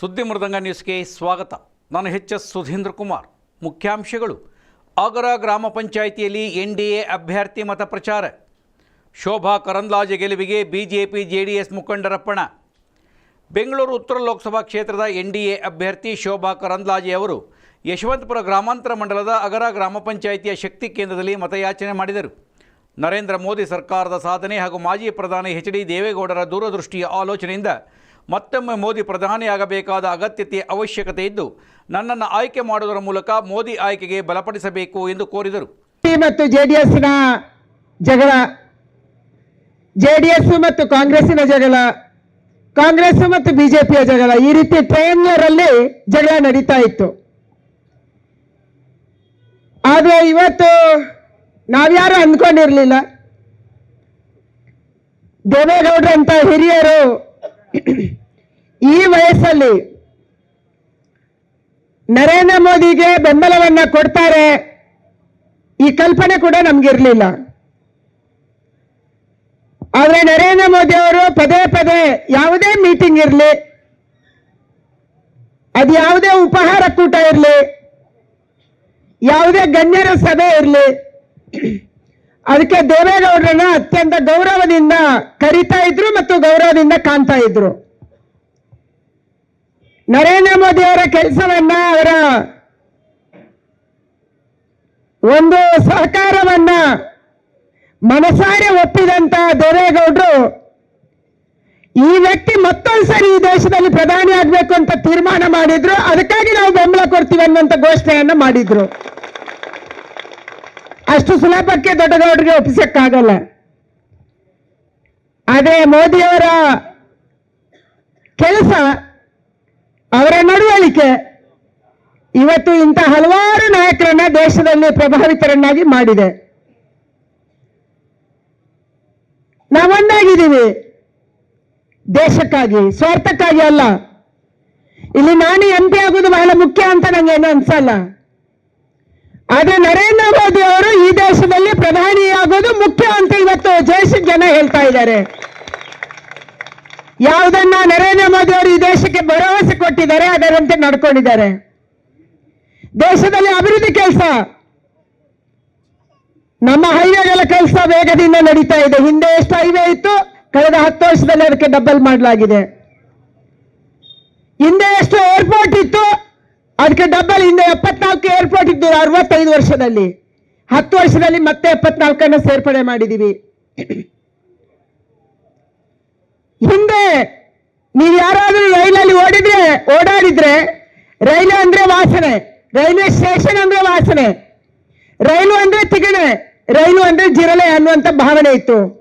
ಸುದ್ದಿ ಮೃದಂಗ ನ್ಯೂಸ್ಗೆ ಸ್ವಾಗತ. ನಾನು ಹೆಚ್ ಎಸ್ ಸುಧೀಂದ್ರ ಕುಮಾರ್. ಮುಖ್ಯಾಂಶಗಳು. ಆಗರ ಗ್ರಾಮ ಪಂಚಾಯಿತಿಯಲ್ಲಿ ಎನ್ ಡಿ ಎ ಅಭ್ಯರ್ಥಿ ಮತ ಪ್ರಚಾರ. ಶೋಭಾ ಕರಂದ್ಲಾಜೆ ಗೆಲುವಿಗೆ ಬಿಜೆಪಿ ಜೆಡಿಎಸ್ ಮುಖಂಡರಪ್ಪಣ ಬೆಂಗಳೂರು ಉತ್ತರ ಲೋಕಸಭಾ ಕ್ಷೇತ್ರದ ಎನ್ ಡಿ ಎ ಅಭ್ಯರ್ಥಿ ಶೋಭಾ ಕರಂದ್ಲಾಜೆ ಅವರು ಯಶವಂತಪುರ ಗ್ರಾಮಾಂತರ ಮಂಡಲದ ಅಗರ ಗ್ರಾಮ ಪಂಚಾಯಿತಿಯ ಶಕ್ತಿ ಕೇಂದ್ರದಲ್ಲಿ ಮತಯಾಚನೆ ಮಾಡಿದರು. ನರೇಂದ್ರ ಮೋದಿ ಸರ್ಕಾರದ ಸಾಧನೆ ಹಾಗೂ ಮಾಜಿ ಪ್ರಧಾನಿ ಎಚ್ ಡಿ ದೇವೇಗೌಡರ ದೂರದೃಷ್ಟಿಯ ಆಲೋಚನೆಯಿಂದ ಮತ್ತೊಮ್ಮೆ ಮೋದಿ ಪ್ರಧಾನಿಯಾಗಬೇಕಾದ ಅಗತ್ಯತೆ ಅವಶ್ಯಕತೆ ಇದ್ದು, ನನ್ನನ್ನು ಆಯ್ಕೆ ಮಾಡುವುದರ ಮೂಲಕ ಮೋದಿ ಆಯ್ಕೆಗೆ ಬಲಪಡಿಸಬೇಕು ಎಂದು ಕೋರಿದರು. ಮತ್ತು ಜೆಡಿಎಸ್ನ ಜಗಳ ಜೆಡಿಎಸ್ ಮತ್ತು ಕಾಂಗ್ರೆಸ್ಸಿನ ಜಗಳ ಕಾಂಗ್ರೆಸ್ ಮತ್ತು ಬಿಜೆಪಿಯ ಜಗಳ, ಈ ರೀತಿ ಟ್ರಯಾಂಗ್ಲರ್ ಜಗಳ ನಡೀತಾ ಇತ್ತು. ಆದರೆ ಇವತ್ತು ನಾವ್ಯಾರು ಅಂದ್ಕೊಂಡಿರ್ಲಿಲ್ಲ. ದೇವೇಗೌಡರಂತ ಹಿರಿಯರು ಈ ವಯಸ್ಸಲ್ಲಿ ನರೇಂದ್ರ ಮೋದಿಗೆ ಬೆಂಬಲವನ್ನ ಕೊಡ್ತಾರೆ, ಈ ಕಲ್ಪನೆ ಕೂಡ ನಮ್ಗಿರ್ಲಿಲ್ಲ. ಆದ್ರೆ ನರೇಂದ್ರ ಮೋದಿ ಅವರು ಪದೇ ಪದೇ ಯಾವುದೇ ಮೀಟಿಂಗ್ ಇರಲಿ, ಅದು ಯಾವುದೇ ಉಪಹಾರ ಕೂಟ ಇರಲಿ, ಯಾವುದೇ ಗಣ್ಯರ ಸಭೆ ಇರಲಿ, ಅದಕ್ಕೆ ದೇವೇಗೌಡರನ್ನ ಅತ್ಯಂತ ಗೌರವದಿಂದ ಕರಿತಾ ಇದ್ರು ಮತ್ತು ಗೌರವದಿಂದ ಕಾಣ್ತಾ ಇದ್ರು. ನರೇಂದ್ರ ಮೋದಿ ಅವರ ಕೆಲಸವನ್ನ ಅವರ ಒಂದು ಸಹಕಾರವನ್ನ ಮನಸಾರೆ ಒಪ್ಪಿದಂತ ದೇವೇಗೌಡರು ಈ ವ್ಯಕ್ತಿ ಮತ್ತೊಂದ್ಸರಿ ಈ ದೇಶದಲ್ಲಿ ಪ್ರಧಾನಿ ಆಗ್ಬೇಕು ಅಂತ ತೀರ್ಮಾನ ಮಾಡಿದ್ರು, ಅದಕ್ಕಾಗಿ ನಾವು ಬೆಂಬಲ ಕೊಡ್ತೀವಿ ಅನ್ನುವಂಥ ಘೋಷಣೆಯನ್ನ ಮಾಡಿದ್ರು. ಅಷ್ಟು ಸುಲಭಕ್ಕೆ ದೊಡ್ಡಗೌಡರಿಗೆ ಒಪ್ಪಿಸಕ್ಕಾಗಲ್ಲ. ಅದೇ ಮೋದಿಯವರ ಕೆಲಸ ಅವರ ನಡವಳಿಕೆ. ಇವತ್ತು ಇಂಥ ಹಲವಾರು ನಾಯಕರನ್ನ ದೇಶದಲ್ಲಿ ಪ್ರಭಾವಿತರನ್ನಾಗಿ ಮಾಡಿದೆ. ನಾವೊಂದಾಗಿದ್ದೀವಿ ದೇಶಕ್ಕಾಗಿ, ಸ್ವಾರ್ಥಕ್ಕಾಗಿ ಅಲ್ಲ. ಇಲ್ಲಿ ನಾನು ಎಂ ಪಿ ಆಗೋದು ಬಹಳ ಮುಖ್ಯ ಅಂತ ನಂಗೆ ಏನು ಅನ್ಸಲ್ಲ. ಆದ್ರೆ ನರೇಂದ್ರ ಮೋದಿ ಅವರು ಈ ದೇಶದಲ್ಲಿ ಪ್ರಧಾನಿ ಆಗೋದು ಮುಖ್ಯ ಅಂತ ಇವತ್ತು ದೇಶದ ಜನ ಹೇಳ್ತಾ ಇದ್ದಾರೆ. ಯಾವುದನ್ನ ನರೇಂದ್ರ ಕೊಟ್ಟಿದ್ದಾರೆ ಅದರಂತೆ ನಡ್ಕೊಂಡಿದ್ದಾರೆ. ದೇಶದಲ್ಲಿ ಅಭಿವೃದ್ಧಿ ಕೆಲಸ. ನಮ್ಮ ಹೈವೇಗಳ ಕೆಲಸ ವೇಗದಿಂದ ನಡೀತಾ ಇದೆ. ಹಿಂದೆ ಎಷ್ಟು ಹೈವೇ ಇತ್ತು, ಕಳೆದ ಹತ್ತು ವರ್ಷದಲ್ಲಿ ಅದಕ್ಕೆ ಡಬಲ್ ಮಾಡಲಾಗಿದೆ. ಹಿಂದೆ ಎಷ್ಟು ಏರ್ಪೋರ್ಟ್ ಇತ್ತು, ಅದಕ್ಕೆ ಡಬಲ್ ಹಿಂದೆ ಎಪ್ಪತ್ನಾಲ್ಕು ಏರ್ಪೋರ್ಟ್ ಇದ್ದು ಅರವತ್ತೈದು ವರ್ಷದಲ್ಲಿ. ಹತ್ತು ವರ್ಷದಲ್ಲಿ ಮತ್ತೆ ಎಪ್ಪತ್ನಾಲ್ಕನ್ನು ಸೇರ್ಪಡೆ ಮಾಡಿದೀವಿ. ಹಿಂದೆ ನೀವು ಯಾರಾದ್ರೂ ರೈಲಲ್ಲಿ ಓಡಿದ್ರೆ, ಓಡಾಡಿದ್ರೆ, ರೈಲು ಅಂದ್ರೆ ವಾಸನೆ, ರೈಲ್ವೆ ಸ್ಟೇಷನ್ ಅಂದ್ರೆ ವಾಸನೆ, ರೈಲು ಅಂದ್ರೆ ತಿಗಣೆ, ರೈಲು ಅಂದ್ರೆ ಜಿರಳೆ ಅನ್ನುವಂತ ಭಾವನೆ ಇತ್ತು.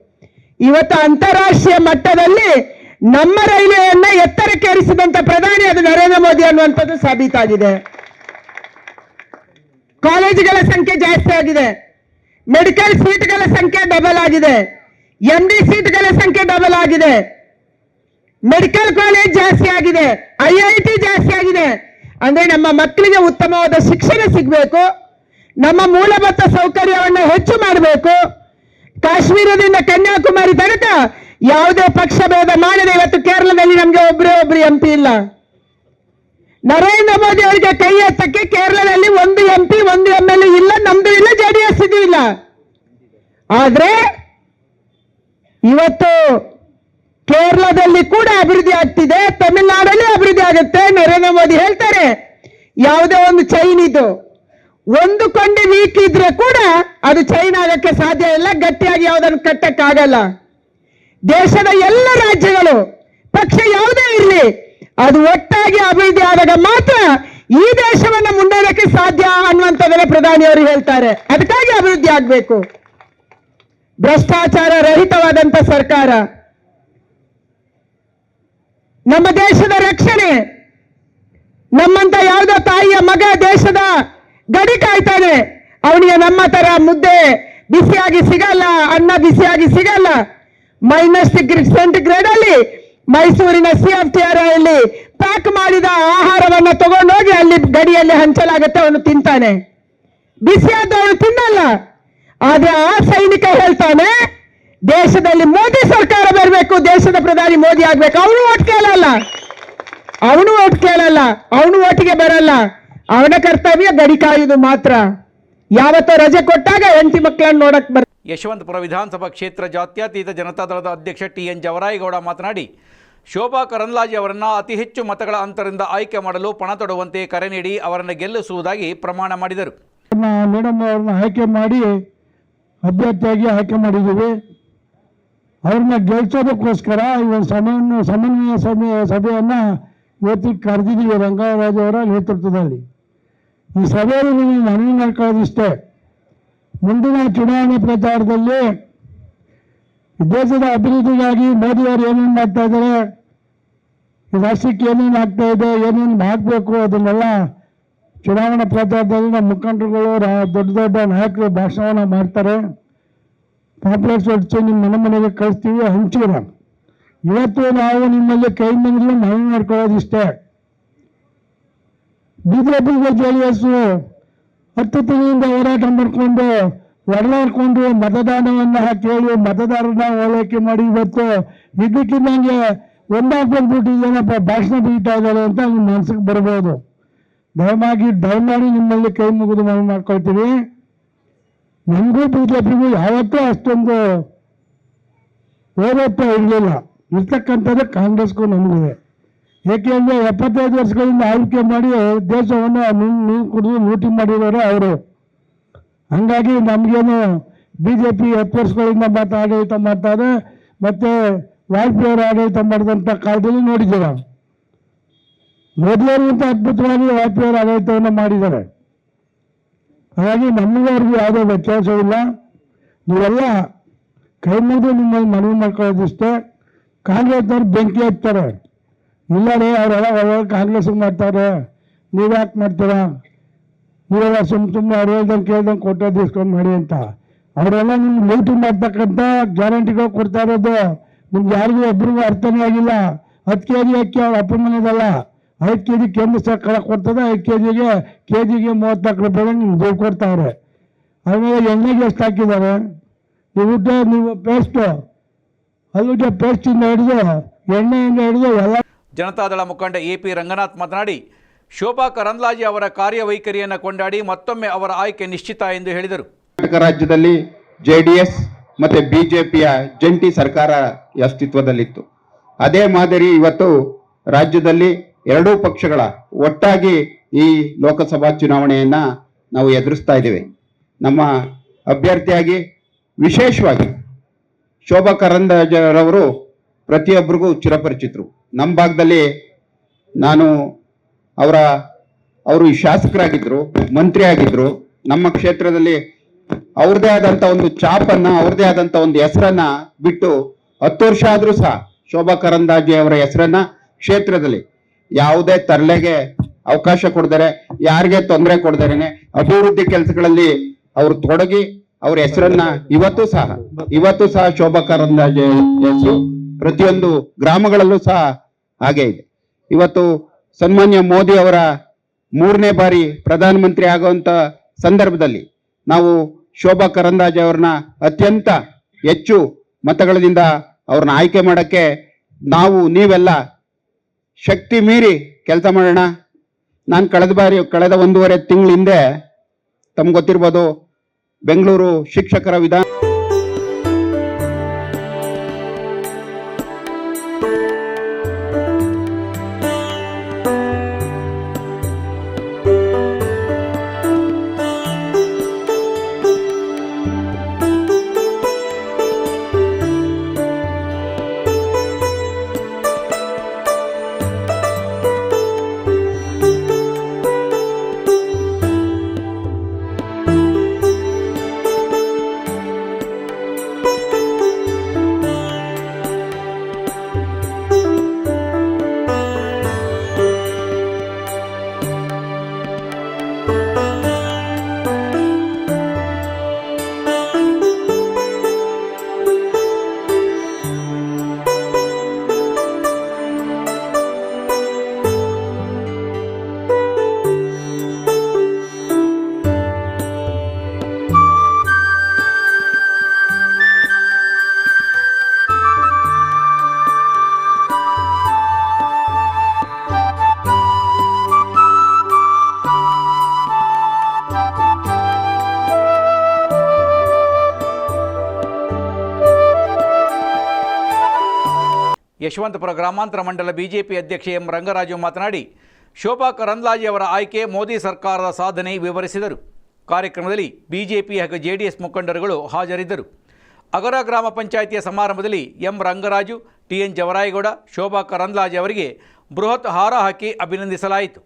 ಇವತ್ತು ಅಂತಾರಾಷ್ಟ್ರೀಯ ಮಟ್ಟದಲ್ಲಿ ನಮ್ಮ ರೈಲ್ವೆಯನ್ನ ಎತ್ತರಕ್ಕೆ ಏರಿಸಿದಂತ ಪ್ರಧಾನಿ ಅದು ನರೇಂದ್ರ ಮೋದಿ ಅನ್ನುವಂಥದ್ದು ಸಾಬೀತಾಗಿದೆ. ಕಾಲೇಜುಗಳ ಸಂಖ್ಯೆ ಜಾಸ್ತಿ ಆಗಿದೆ. ಮೆಡಿಕಲ್ ಸೀಟ್ಗಳ ಸಂಖ್ಯೆ ಡಬಲ್ ಆಗಿದೆ. ಎಂಡಿ ಸೀಟ್ಗಳ ಸಂಖ್ಯೆ ಡಬಲ್ ಆಗಿದೆ. ಮೆಡಿಕಲ್ ಕಾಲೇಜ್ ಜಾಸ್ತಿ ಆಗಿದೆ ಐ ಐ ಟಿ ಜಾಸ್ತಿ ಆಗಿದೆ. ಅಂದ್ರೆ ನಮ್ಮ ಮಕ್ಕಳಿಗೆ ಉತ್ತಮವಾದ ಶಿಕ್ಷಣ ಸಿಗಬೇಕು, ನಮ್ಮ ಮೂಲಭೂತ ಸೌಕರ್ಯವನ್ನು ಹೆಚ್ಚು ಮಾಡಬೇಕು. ಕಾಶ್ಮೀರದಿಂದ ಕನ್ಯಾಕುಮಾರಿ ತನಕ ಯಾವುದೇ ಪಕ್ಷ ಭೇದ ಮಾಡದೆ ಇವತ್ತು ಕೇರಳದಲ್ಲಿ ನಮಗೆ ಒಬ್ರೇ ಒಬ್ರು ಎಂ ಪಿ ಇಲ್ಲ. ನರೇಂದ್ರ ಮೋದಿ ಅವರಿಗೆ ಕೈ ಎತ್ತಕ್ಕೆ ಕೇರಳದಲ್ಲಿ ಒಂದು ಎಂ ಪಿ ಒಂದು ಎಂ ಎಲ್ ಇಲ್ಲ, ನಮ್ದು ಇಲ್ಲ ಜೆಡಿಎಸ್ ಇದು ಇಲ್ಲ. ಆದ್ರೆ ಇವತ್ತು ಕೇರಳದಲ್ಲಿ ಕೂಡ ಅಭಿವೃದ್ಧಿ ಆಗ್ತಿದೆ, ತಮಿಳುನಾಡಲ್ಲಿ ಅಭಿವೃದ್ಧಿ ಆಗುತ್ತೆ, ನರೇಂದ್ರ ಮೋದಿ ಹೇಳ್ತಾರೆ. ಯಾವುದೇ ಒಂದು ಚೈನ್ ಇದು. ಒಂದು ಕೊಂಡಿ ವೀಕ್ ಇದ್ರೆ ಕೂಡ ಅದು ಚೈನ್ ಆಗಕ್ಕೆ ಸಾಧ್ಯ ಇಲ್ಲ, ಗಟ್ಟಿಯಾಗಿ ಯಾವುದನ್ನು ಕಟ್ಟಕ್ಕಾಗಲ್ಲ. ದೇಶದ ಎಲ್ಲ ರಾಜ್ಯಗಳು, ಪಕ್ಷ ಯಾವುದೇ ಇರಲಿ, ಅದು ಒಟ್ಟಾಗಿ ಅಭಿವೃದ್ಧಿ ಆದಾಗ ಮಾತ್ರ ಈ ದೇಶವನ್ನು ಮುನ್ನಡೆಯಕ್ಕೆ ಸಾಧ್ಯ ಅನ್ನುವಂಥದ್ದನ್ನ ಪ್ರಧಾನಿಯವರು ಹೇಳ್ತಾರೆ. ಅದಕ್ಕಾಗಿ ಅಭಿವೃದ್ಧಿ ಆಗ್ಬೇಕು. ಭ್ರಷ್ಟಾಚಾರ ರಹಿತವಾದಂತ ಸರ್ಕಾರ. ನಮ್ಮ ದೇಶದ ರಕ್ಷಣೆ, ನಮ್ಮಂತ ಯಾವುದೋ ತಾಯಿಯ ಮಗ ದೇಶದ ಗಡಿ ಕಾಯ್ತಾನೆ. ಅವನಿಗೆ ನಮ್ಮ ತರ ಮುದ್ದೆ ಬಿಸಿಯಾಗಿ ಸಿಗಲ್ಲ, ಅನ್ನ ಬಿಸಿಯಾಗಿ ಸಿಗಲ್ಲ. ಮೈನಸ್ ಡಿಗ್ರಿ ಸೆಂಟಿಗ್ರೇಡ್ ಅಲ್ಲಿ ಮೈಸೂರಿನ ಸಿ ಎಫ್ ಟಿ ಆರ್ ಅಲ್ಲಿ ಪ್ಯಾಕ್ ಮಾಡಿದ ಆಹಾರವನ್ನ ತಗೊಂಡೋಗಿ ಅಲ್ಲಿ ಗಡಿಯಲ್ಲಿ ಹಂಚಲಾಗುತ್ತೆ, ಅವನು ತಿಂತಾನೆ. ಬಿಸಿಯಾದ ಅವನು ತಿನ್ನಲ್ಲ. ಆದ್ರೆ ಆ ಸೈನಿಕ ಹೇಳ್ತಾನೆ ದೇಶದಲ್ಲಿ ಮೋದಿ ಸರ್ಕಾರ ಬರಬೇಕು ದೇಶದ ಪ್ರಧಾನಿ ಮೋದಿ ಆಗ್ಬೇಕು. ಅವನು ಓಟ್ ಕೇಳಲ್ಲ. ಅವನು ಓಟ್ ಕೇಳಲ್ಲ. ಅವನು ಓಟಿಗೆ ಬರಲ್ಲ. ಅವನ ಕರ್ತವ್ಯ ಗಡಿ ಕಾಯುವುದು ಮಾತ್ರ. ಯಾವತ್ತೋ ರಜೆ ಕೊಟ್ಟಾಗ ಹೆಂಡತಿ ಮಕ್ಕಳನ್ನ ನೋಡಕ್ ಬರ್ ಯಶವಂತಪುರ ವಿಧಾನಸಭಾ ಕ್ಷೇತ್ರ ಜಾತ್ಯತೀತ ಜನತಾದಳದ ಅಧ್ಯಕ್ಷ ಟಿ ಎನ್ ಜವರಾಯಗೌಡ ಮಾತನಾಡಿ ಶೋಭಾ ಕರಂದ್ಲಾಜೆ ಅವರನ್ನು ಅತಿ ಹೆಚ್ಚು ಮತಗಳ ಅಂತರಿಂದ ಆಯ್ಕೆ ಮಾಡಲು ಪಣ ತೊಡುವಂತೆ ಕರೆ ನೀಡಿ ಅವರನ್ನು ಗೆಲ್ಲಿಸುವುದಾಗಿ ಪ್ರಮಾಣ ಮಾಡಿದರು. ಮೇಡಮ್ ಅವರನ್ನು ಆಯ್ಕೆ ಮಾಡಿ ಅಭ್ಯರ್ಥಿಯಾಗಿ ಆಯ್ಕೆ ಮಾಡಿದ್ದೀವಿ. ಅವ್ರನ್ನ ಗೆಲ್ಸೋದಕ್ಕೋಸ್ಕರ ಈ ಒಂದು ಸಮನ್ವಯ ಸಮನ್ವಯ ಸಭೆ, ಸಭೆಯನ್ನು ಇವತ್ತಿಗೆ ಕರೆದಿದ್ದೀವಿ ರಂಗರಾಜ್ ಅವರ ನೇತೃತ್ವದಲ್ಲಿ. ಈ ಸಭೆಯಲ್ಲಿ ನೀವು ಮನವಿ ಮಾಡ್ಕೊಳ್ಳೋದಿಷ್ಟೇ. ಮುಂದಿನ ಚುನಾವಣೆ ಪ್ರಚಾರದಲ್ಲಿ ದೇಶದ ಅಭಿವೃದ್ಧಿಗಾಗಿ ಮೋದಿಯವರು ಏನೇನು ಮಾಡ್ತಾ ಇದ್ದಾರೆ ರಾಷ್ಟ್ರಕ್ಕೆ ಏನೇನು ಆಗ್ತಾ ಇದೆ, ಏನೇನು ಮಾಡಬೇಕು ಅದನ್ನೆಲ್ಲ ಚುನಾವಣಾ ಪ್ರಚಾರದಲ್ಲಿ ನಮ್ಮ ಮುಖಂಡರುಗಳು ದೊಡ್ಡ ದೊಡ್ಡ ನಾಯಕರು ಭಾಷಣವನ್ನು ಮಾಡ್ತಾರೆ. ಪಾಂಪ್ಲೆಟ್ಸ್ ಹೊಡಿಸಿ ನಿಮ್ಮ ಮನೆ ಮನೆಗೆ ಕಳಿಸ್ತೀವಿ ಹಂಚಿರ. ಇವತ್ತು ನಾವು ನಿಮ್ಮಲ್ಲಿ ಕೈ ಮುಗಿದು ಮನವಿ ಮಾಡ್ಕೊಳ್ಳೋದಿಷ್ಟೇ ಬಿಜೆಪಿಗೆ ಜೆ ಡಿ ಎಸ್ ಹತ್ತು ತಿಂಗಳಿಂದ ಹೋರಾಟ ಮಾಡಿಕೊಂಡು ಒಡಲಾಡ್ಕೊಂಡು ಮತದಾನವನ್ನು ಕೇಳಿ ಮತದಾರರನ್ನ ಓಲೈಕೆ ಮಾಡಿ ಇವತ್ತು ಒಂದಾಗಿ ಬಂದ್ಬಿಟ್ಟು ಏನಪ್ಪ ಭಾಷಣ ಬೀಳ್ತಾ ಇದ್ದಾರೆ ಅಂತ ನಿಮ್ಮ ಮನಸ್ಸಿಗೆ ಬರ್ಬೋದು. ದಯಮಾಗಿ ದಯಮಾಡಿ ನಿಮ್ಮಲ್ಲಿ ಕೈ ಮುಗಿದು ಮನವಿ ಮಾಡ್ಕೊಳ್ತೀವಿ. ನಮಗೂ ಬಿ ಜೆ ಬಿಜೆಪಿಗೂ ಯಾವತ್ತೂ ಅಷ್ಟೊಂದು ಹೋರಾಟ ಇರಲಿಲ್ಲ. ಇರ್ತಕ್ಕಂಥದ್ದು ಕಾಂಗ್ರೆಸ್ಗೂ ನಮಗಿದೆ. ಏಕೆಂದರೆ ಎಪ್ಪತ್ತೈದು ವರ್ಷಗಳಿಂದ ಆಳ್ವಿಕೆ ಮಾಡಿ ದೇಶವನ್ನು ನೀನು ಕುಡಿದು ಲೂಟಿ ಮಾಡಿದ್ದಾರೆ ಅವರು. ಹಾಗಾಗಿ ನಮಗೇನು ಬಿ ಜೆ ಪಿ ಹತ್ತು ವರ್ಷಗಳಿಂದ ಮತ್ತೆ ಆಡಳಿತ ಮಾಡ್ತಾರೆ, ಮತ್ತು ವಾಜಪೇಯಿ ಅವರು ಆಡಳಿತ ಮಾಡಿದಂಥ ಕಾಲದಲ್ಲಿ ನೋಡಿದ್ದೀರ? ಮೋದಿಯವರಿಗಿಂತ ಅದ್ಭುತವಾಗಿ ವಾಜಪೇಯಿ ಅವರು ಆಡಳಿತವನ್ನು ಮಾಡಿದ್ದಾರೆ. ಹಾಗಾಗಿ ನಮಗವ್ರಿಗೂ ಯಾವುದೇ ವ್ಯತ್ಯಾಸವಿಲ್ಲ. ನೀವೆಲ್ಲ ಕೈ ಮುಗಿದು ನಿಮ್ಮಲ್ಲಿ ಮನವಿ ಮಾಡ್ಕೊಳ್ಳೋದಿಷ್ಟೇ. ಕಾಂಗ್ರೆಸ್ನವ್ರು ಬೆಂಕಿ ಹಚ್ತಾರೆ. ಇಲ್ಲ ರೀ ಅವರೆಲ್ಲ ಒಳ್ಳೆ ಕಾಂಗ್ರೆಸ್ಗೆ ಮಾಡ್ತಾರೆ? ನೀವು ಯಾಕೆ ಮಾಡ್ತೀರಾ? ನೀವೆಲ್ಲ ಸುಮ್ಮ ಸುಮ್ಮನೆ ಅವ್ರು ಹೇಳ್ದಂಗೆ ಕೇಳ್ದಂಗೆ ಕೊಟ್ಟೋದು ಮಾಡಿ ಅಂತ. ಅವರೆಲ್ಲ ನಿಮ್ಗೆ ಲೂಟಿ ಮಾಡ್ತಕ್ಕಂಥ ಗ್ಯಾರಂಟಿಗಳು ಕೊಡ್ತಾ ಇರೋದು. ನಿಮ್ಗೆ ಯಾರಿಗೂ ಒಬ್ರಿಗೂ ಅರ್ಥನೇ ಆಗಿಲ್ಲ. ಹತ್ತು ಕೆ ಜಿ ಅಕ್ಕಿ ಅವ್ರ ಅಪ್ಪನ ಮನೆದಲ್ಲ. ಐದು ಕೆ ಜಿ ಕೇಂದ್ರ ಸರ್ಕಾರ ಕೊಡ್ತದೆ ಐದು ಕೆ ಜಿಗೆ ಕೆ ಜಿಗೆ ಮೂವತ್ತ್ನಾಲ್ಕು ರೂಪಾಯಿ ನಿಮ್ಗೆ ದುಡ್ಡು ಕೊಡ್ತಾವ್ರೆ. ಆಮೇಲೆ ಎಣ್ಣೆಗೆ ಎಷ್ಟು ಹಾಕಿದ್ದಾರೆ? ನೀವು ಊಟ ನೀವು ಪೇಸ್ಟು ಅಲ್ಲೂಟ ಪೇಸ್ಟಿಂದ ಹಿಡಿದು ಎಣ್ಣೆಯಿಂದ ಹಿಡಿದು ಎಲ್ಲ ಜನತಾದಳ ಮುಖಂಡ ಎ ಪಿ ರಂಗನಾಥ್ ಮಾತನಾಡಿ ಶೋಭಾ ಕರಂದ್ಲಾಜಿ ಅವರ ಕಾರ್ಯವೈಖರಿಯನ್ನು ಕೊಂಡಾಡಿ ಮತ್ತೊಮ್ಮೆ ಅವರ ಆಯ್ಕೆ ನಿಶ್ಚಿತ ಎಂದು ಹೇಳಿದರು. ಕರ್ನಾಟಕ ರಾಜ್ಯದಲ್ಲಿ ಜೆ ಡಿ ಎಸ್ ಮತ್ತೆ ಬಿಜೆಪಿಯ ಜಂಟಿ ಸರ್ಕಾರ ಅಸ್ತಿತ್ವದಲ್ಲಿತ್ತು. ಅದೇ ಮಾದರಿ ಇವತ್ತು ರಾಜ್ಯದಲ್ಲಿ ಎರಡೂ ಪಕ್ಷಗಳ ಒಟ್ಟಾಗಿ ಈ ಲೋಕಸಭಾ ಚುನಾವಣೆಯನ್ನ ನಾವು ಎದುರಿಸ್ತಾ ಇದ್ದೇವೆ. ನಮ್ಮ ಅಭ್ಯರ್ಥಿಯಾಗಿ ವಿಶೇಷವಾಗಿ ಶೋಭಾ ಕರಂದಾಜರವರು ಪ್ರತಿಯೊಬ್ಬರಿಗೂ ಚಿರಪರಿಚಿತರು. ನಮ್ಮ ಭಾಗದಲ್ಲಿ ನಾನು ಅವರ, ಅವರು ಶಾಸಕರಾಗಿದ್ದರು ಮಂತ್ರಿ ಆಗಿದ್ರು ನಮ್ಮ ಕ್ಷೇತ್ರದಲ್ಲಿ ಅವ್ರದೇ ಆದಂಥ ಒಂದು ಚಾಪನ್ನು ಅವ್ರದೇ ಆದಂಥ ಒಂದು ಹೆಸರನ್ನ ಬಿಟ್ಟು ಹತ್ತು ವರ್ಷ ಆದರೂ ಸಹ ಶೋಭಾ ಕರಂದಾಜೆ ಅವರ ಹೆಸರನ್ನ ಕ್ಷೇತ್ರದಲ್ಲಿ ಯಾವುದೇ ತರಲೆಗೆ ಅವಕಾಶ ಕೊಡ್ತಾರೆ ಯಾರಿಗೆ ತೊಂದರೆ ಕೊಡ್ದಾರೇನೆ, ಅಭಿವೃದ್ಧಿ ಕೆಲಸಗಳಲ್ಲಿ ಅವರು ತೊಡಗಿ ಅವ್ರ ಹೆಸರನ್ನ ಇವತ್ತು ಸಹ ಇವತ್ತು ಸಹ ಶೋಭಾ ಕರಂದಾಜೆ ಹೆಸರು ಪ್ರತಿಯೊಂದು ಗ್ರಾಮಗಳಲ್ಲೂ ಸಹ ಹಾಗೆ ಇದೆ. ಇವತ್ತು ಸನ್ಮಾನ್ಯ ಮೋದಿ ಅವರ ಮೂರನೇ ಬಾರಿ ಪ್ರಧಾನಮಂತ್ರಿ ಆಗುವಂತ ಸಂದರ್ಭದಲ್ಲಿ ನಾವು ಶೋಭಾ ಕರಂದಾಜೆ ಅವ್ರನ್ನ ಅತ್ಯಂತ ಹೆಚ್ಚು ಮತಗಳಿಂದ ಅವ್ರನ್ನ ಆಯ್ಕೆ ಮಾಡಕ್ಕೆ ನಾವು ನೀವೆಲ್ಲ ಶಕ್ತಿ ಮೀರಿ ಕೆಲಸ ಮಾಡೋಣ. ನಾನು ಕಳೆದ ಬಾರಿ, ಕಳೆದ ಒಂದೂವರೆ ತಿಂಗಳ ಹಿಂದೆ, ತಮ್ಗೆ ಗೊತ್ತಿರ್ಬೋದು, ಬೆಂಗಳೂರು ಶಿಕ್ಷಕರ ವಿಧಾನ ಯಶವಂತಪುರ ಗ್ರಾಮಾಂತರ ಮಂಡಲ ಬಿಜೆಪಿ ಅಧ್ಯಕ್ಷ ಎಂ ರಂಗರಾಜು ಮಾತನಾಡಿ, ಶೋಭಾ ಕರಂದ್ಲಾಜೆ ಅವರ ಆಯ್ಕೆ ಮೋದಿ ಸರ್ಕಾರದ ಸಾಧನೆ ವಿವರಿಸಿದರು. ಕಾರ್ಯಕ್ರಮದಲ್ಲಿ ಬಿಜೆಪಿ ಹಾಗೂ ಜೆಡಿಎಸ್ ಮುಖಂಡರುಗಳು ಹಾಜರಿದ್ದರು. ಅಗರ ಗ್ರಾಮ ಪಂಚಾಯಿತಿಯ ಸಮಾರಂಭದಲ್ಲಿ M Rangaraju, T N Javarayagowda, Shobha Karandlaje ಅವರಿಗೆ ಬೃಹತ್ ಹಾರ ಹಾಕಿ ಅಭಿನಂದಿಸಲಾಯಿತು.